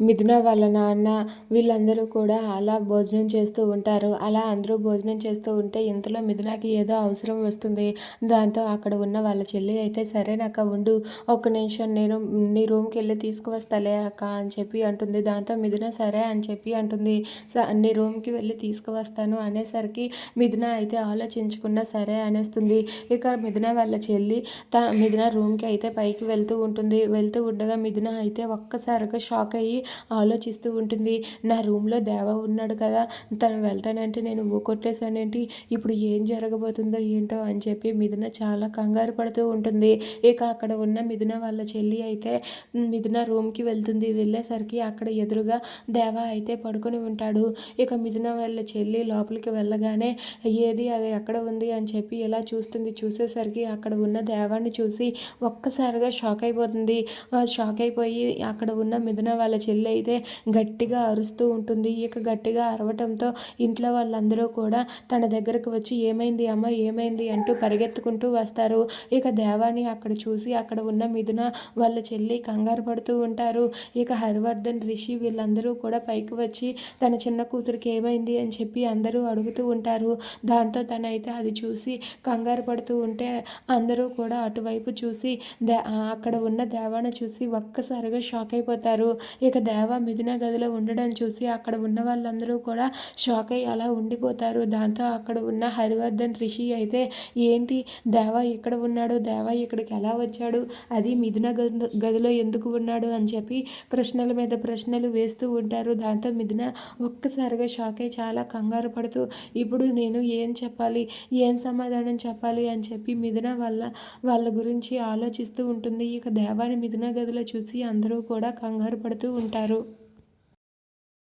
మిథున వాళ్ళ నాన్న వీళ్ళందరూ కూడా అలా భోజనం చేస్తూ ఉంటారు. అలా అందరూ భోజనం చేస్తూ ఉంటే ఇంతలో మిథునకి ఏదో అవసరం వస్తుంది. దాంతో అక్కడ ఉన్న వాళ్ళ చెల్లి అయితే సరేనక్క ఉండు. ఒక్క నిమిషం నేను నీ రూమ్కి వెళ్ళి తీసుకువస్తాలే అక్క అని చెప్పి అంటుంది. దాంతో మిథున సరే అని చెప్పి అంటుంది. నీ రూమ్కి వెళ్ళి తీసుకువస్తాను అనేసరికి మిథున అయితే ఆలోచించకుండా సరే అనేస్తుంది. ఇక మిథున వాళ్ళ చెల్లి త మిథున రూమ్కి అయితే పైకి వెళ్తూ ఉంటుంది. వెళ్తూ ఉండగా మిథున అయితే ఒక్కసారిగా షాక్ అయ్యి ఆలోచిస్తూ ఉంటుంది. నా రూమ్లో దేవ ఉన్నాడు కదా తను వెళ్తానంటే నేను ఊకొట్టేశానేంటి ఇప్పుడు ఏం జరగబోతుందో ఏంటో అని చెప్పి మిథున చాలా కంగారు పడుతూ ఉంటుంది. ఇక అక్కడ ఉన్న మిథున వాళ్ళ చెల్లి అయితే మిథున రూమ్కి వెళ్తుంది. వెళ్ళేసరికి అక్కడ ఎదురుగా దేవ అయితే పడుకొని ఉంటాడు. ఇక మిథున వాళ్ళ చెల్లి లోపలికి వెళ్ళగానే ఏది అది ఎక్కడ ఉంది అని చెప్పి ఇలా చూస్తుంది. చూసేసరికి అక్కడ ఉన్న దేవాన్ని చూసి ఒక్కసారిగా షాక్ అయిపోతుంది. షాక్ అయిపోయి అక్కడ ఉన్న మిథున వాళ్ళ చెల్లి చెల్లి అయితే గట్టిగా అరుస్తూ ఉంటుంది. ఇక గట్టిగా అరవటంతో ఇంట్లో వాళ్ళందరూ కూడా తన దగ్గరకు వచ్చి ఏమైంది అమ్మ? ఏమైంది? అంటూ పరిగెత్తుకుంటూ వస్తారు. ఇక దేవాని అక్కడ చూసి అక్కడ ఉన్న మిథున వాళ్ళ చెల్లి కంగారు పడుతూ ఉంటారు. ఇక హరివర్ధన్ రిషి వీళ్ళందరూ కూడా పైకి వచ్చి తన చిన్న కూతురికి ఏమైంది? అని చెప్పి అందరూ అడుగుతూ ఉంటారు. దాంతో తనైతే అది చూసి కంగారు పడుతూ ఉంటే అందరూ కూడా అటువైపు చూసి అక్కడ ఉన్న దేవాన్ని చూసి ఒక్కసారిగా షాక్ అయిపోతారు. ఇక దేవ మిథున గదిలో ఉండడం చూసి అక్కడ ఉన్న వాళ్ళందరూ కూడా షాక్ అయ్యి అలా ఉండిపోతారు. దాంతో అక్కడ ఉన్న హరివర్ధన్ రిషి అయితే ఏంటి దేవ ఇక్కడ ఉన్నాడు? దేవ ఇక్కడికి ఎలా వచ్చాడు? అది మిథున గదిలో ఎందుకు ఉన్నాడు? అని చెప్పి ప్రశ్నల మీద ప్రశ్నలు వేస్తూ ఉంటారు. దాంతో మిథున ఒక్కసారిగా షాక్ అయ్యి చాలా కంగారు పడుతూ ఇప్పుడు నేను ఏం చెప్పాలి? ఏం సమాధానం చెప్పాలి? అని చెప్పి మిథున వల్ల వాళ్ళ గురించి ఆలోచిస్తూ ఉంటుంది. ఇక దేవాని మిథున గదిలో చూసి అందరూ కూడా కంగారు పడుతూ ఉంటారు. ఉంటారు